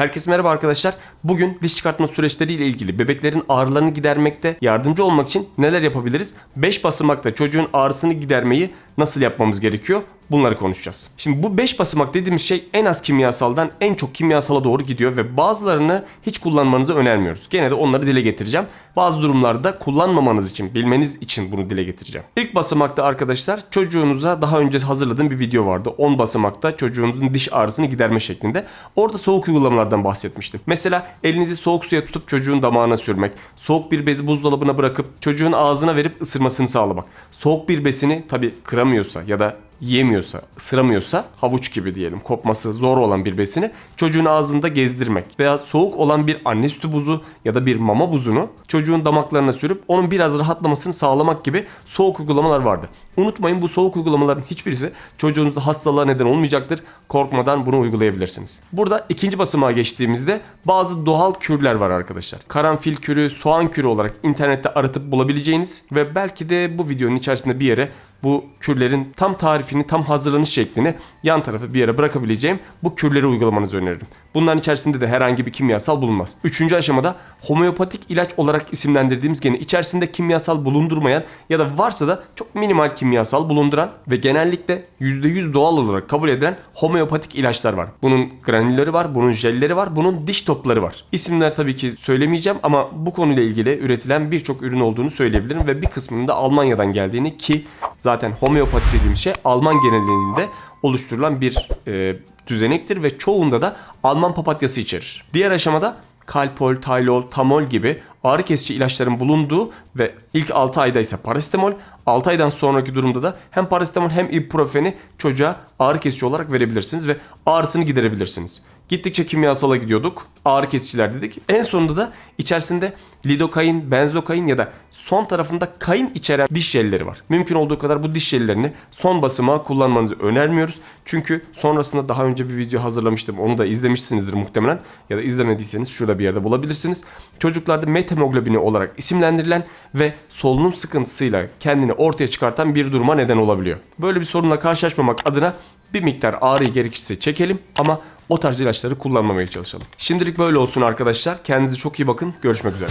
Herkese merhaba arkadaşlar. Bugün diş çıkartma süreçleriyle ilgili bebeklerin ağrılarını gidermekte yardımcı olmak için neler yapabiliriz? 5 basamakta çocuğun ağrısını gidermeyi nasıl yapmamız gerekiyor? Bunları konuşacağız. Şimdi bu 5 basamak dediğimiz şey en az kimyasaldan en çok kimyasala doğru gidiyor ve bazılarını hiç kullanmanızı önermiyoruz. Gene de onları dile getireceğim. Bazı durumlarda kullanmamanız için, bilmeniz için bunu dile getireceğim. İlk basamakta arkadaşlar çocuğunuza daha önce hazırladığım bir video vardı. 10 basamakta çocuğunuzun diş ağrısını giderme şeklinde. Orada soğuk uygulamalardan bahsetmiştim. Mesela elinizi soğuk suya tutup çocuğun damağına sürmek, soğuk bir bezi buzdolabına bırakıp çocuğun ağzına verip ısırmasını sağlamak. Soğuk bir besini tabi kıramıyorsa ya da yiyemiyorsa, ısıramıyorsa havuç gibi diyelim kopması zor olan bir besini çocuğun ağzında gezdirmek veya soğuk olan bir anne sütü buzu ya da bir mama buzunu çocuğun damaklarına sürüp onun biraz rahatlamasını sağlamak gibi soğuk uygulamalar vardı. Unutmayın bu soğuk uygulamaların hiçbirisi çocuğunuzda hastalığa neden olmayacaktır. Korkmadan bunu uygulayabilirsiniz. Burada ikinci basamağa geçtiğimizde bazı doğal kürler var arkadaşlar. Karanfil kürü, soğan kürü olarak internette aratıp bulabileceğiniz ve belki de bu videonun içerisinde bir yere bu kürlerin tam tarifini, tam hazırlanış şeklini yan tarafa bir yere bırakabileceğim bu kürleri uygulamanızı öneririm. Bunların içerisinde de herhangi bir kimyasal bulunmaz. Üçüncü aşamada homeopatik ilaç olarak isimlendirdiğimiz gene içerisinde kimyasal bulundurmayan ya da varsa da çok minimal kimyasal bulunduran ve genellikle %100 doğal olarak kabul edilen homeopatik ilaçlar var. Bunun granülleri var, bunun jelleri var, bunun diş topları var. İsimler tabii ki söylemeyeceğim ama bu konuyla ilgili üretilen birçok ürün olduğunu söyleyebilirim ve bir kısmının da Almanya'dan geldiğini ki zaten homeopati dediğimiz şey Alman genelinde oluşturulan bir e, düzenektir ve çoğunda da Alman papatyası içerir. Diğer aşamada Kalpol, Taylol, Tamol gibi ağrı kesici ilaçların bulunduğu ve ilk 6 ayda ise parasetamol, 6 aydan sonraki durumda da hem parasetamol hem ibuprofeni çocuğa ağrı kesici olarak verebilirsiniz ve ağrısını giderebilirsiniz. Gittikçe kimyasala gidiyorduk. Ağrı kesiciler dedik. En sonunda da içerisinde lidokain, benzokain ya da son tarafında kain içeren diş jelleri var. Mümkün olduğu kadar bu diş jellerini son basıma kullanmanızı önermiyoruz. Çünkü sonrasında daha önce bir video hazırlamıştım. Onu da izlemişsinizdir muhtemelen. Ya da izlemediyseniz şurada bir yerde bulabilirsiniz. Çocuklarda methemoglobini olarak isimlendirilen ve solunum sıkıntısıyla kendini ortaya çıkartan bir duruma neden olabiliyor. Böyle bir sorunla karşılaşmamak adına bir miktar ağrıyı gerekirse çekelim ama o tarz ilaçları kullanmamaya çalışalım. Şimdilik böyle olsun arkadaşlar. Kendinize çok iyi bakın. Görüşmek üzere.